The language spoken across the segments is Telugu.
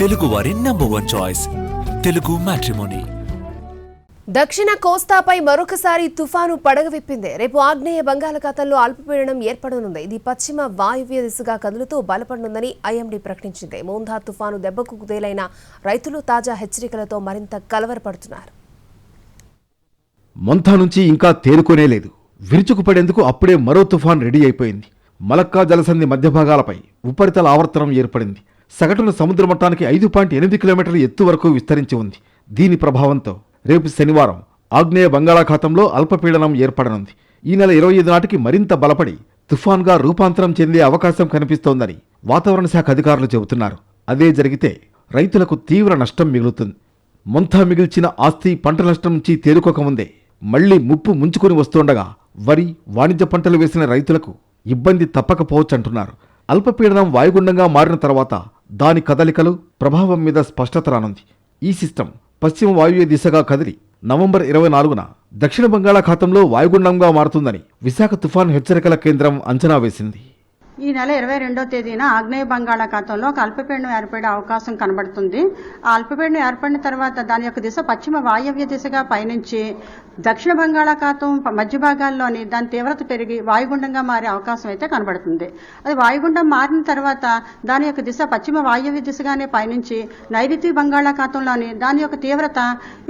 తెలుగువారి number one choice Telugu matrimony దక్షిణ కోస్తాపై మరొకసారి తుఫాను పడగవిప్పింది రేపు ఆగ్నేయ బంగాళాఖాతంలో అల్పపీడనం ఏర్పడనుంది. ఇది పశ్చిమ వాయువ్య దిశగా కదులుతూ బలపడనుందని ఐఎండీ ప్రకటించింది. మోందా తుఫాను దెబ్బకు కుదేలైన రైతులు తాజా హెచ్చరికలతో మరింత కలవరపడుతున్నారు. మొంతా నుంచి ఇంకా తేరుకోనే లేదు. విరుచుకుపడేందుకు అప్పుడే మరో తుఫాన్ రెడీ అయిపోయింది. మలక్కా జలసంధి మధ్య భాగాలపై ఉపరితల ఆవర్తనం ఏర్పడింది. సగటున సముద్ర మట్టానికి ఐదు పాయింట్ ఎనిమిది కిలోమీటర్ల ఎత్తు వరకు విస్తరించి ఉంది. దీని ప్రభావంతో రేపు శనివారం ఆగ్నేయ బంగాళాఖాతంలో అల్పపీడనం ఏర్పడనుంది. ఈ నెల ఇరవై ఐదు నాటికి మరింత బలపడి తుఫాన్గా రూపాంతరం చెందే అవకాశం కనిపిస్తోందని వాతావరణ శాఖ అధికారులు చెబుతున్నారు. అదే జరిగితే రైతులకు తీవ్ర నష్టం మిగులుతుంది. మొంతా మిగిల్చిన ఆస్తి పంట నష్టం నుంచి తేరుకోకముందే మళ్ళీ ముప్పు ముంచుకొని వస్తుండగా వరి వాణిజ్య పంటలు వేసిన రైతులకు ఇబ్బంది తప్పకపోవచ్చంటున్నారు. అల్పపీడనం వాయుగుండంగా మారిన తర్వాత దాని కదలికలు ప్రభావం మీద స్పష్టత రానుంది. ఈ సిస్టమ్ పశ్చిమ వాయువ్య దిశగా కదిలి నవంబర్ ఇరవై నాలుగున దక్షిణ బంగాళాఖాతంలో వాయుగుండంగా మారుతుందని విశాఖ తుఫాన్ హెచ్చరికల కేంద్రం అంచనా వేసింది. ఈ నెల ఇరవై రెండో తేదీన ఆగ్నేయ బంగాళాఖాతంలో ఒక అల్పపీడనం ఏర్పడే అవకాశం కనబడుతుంది. ఆ అల్పపీడనం ఏర్పడిన తర్వాత దాని యొక్క దిశ పశ్చిమ వాయవ్య దిశగా పయనించి దక్షిణ బంగాళాఖాతం మధ్య భాగాల్లోని దాని తీవ్రత పెరిగి వాయుగుండంగా మారే అవకాశం అయితే కనబడుతుంది. అది వాయుగుండం మారిన తర్వాత దాని యొక్క దిశ పశ్చిమ వాయవ్య దిశగానే పయనించి నైరుతి బంగాళాఖాతంలోని దాని యొక్క తీవ్రత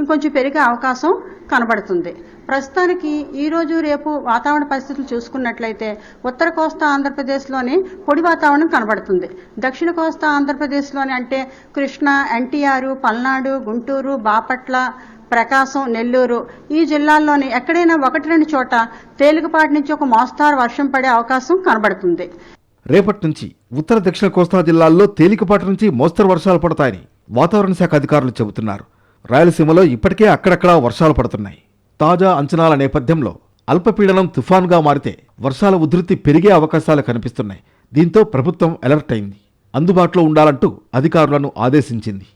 ఇంకొంచెం పెరిగే అవకాశం కనబడుతుంది. ప్రస్తుతానికి ఈ రోజు రేపు వాతావరణ పరిస్థితులు చూసుకున్నట్లయితే ఉత్తర కోస్తా ఆంధ్రప్రదేశ్లోని పొడి వాతావరణం కనబడుతుంది. దక్షిణ కోస్తా ఆంధ్రప్రదేశ్లోని అంటే కృష్ణ ఎన్టీఆర్ పల్నాడు గుంటూరు బాపట్ల ప్రకాశం నెల్లూరు ఈ జిల్లాల్లోని ఎక్కడైనా ఒకటి రెండు చోట తేలికపాటి నుంచి ఒక మోస్తారు వర్షం పడే అవకాశం కనబడుతుంది. రేపటి నుంచి ఉత్తర దక్షిణ కోస్తా జిల్లాల్లో తేలికపాటి నుంచి మోస్తరు వర్షాలు పడతాయని వాతావరణ శాఖ అధికారులు చెబుతున్నారు. రాయలసీమలో ఇప్పటికే అక్కడక్కడా వర్షాలు పడుతున్నాయి. తాజా అంచనాల నేపథ్యంలో అల్పపీడనం తుఫాన్గా మారితే వర్షాల ఉధృతి పెరిగే అవకాశాలు కనిపిస్తున్నాయి. దీంతో ప్రభుత్వం అలర్ట్ అయింది. అందుబాటులో ఉండాలంటూ అధికారులను ఆదేశించింది.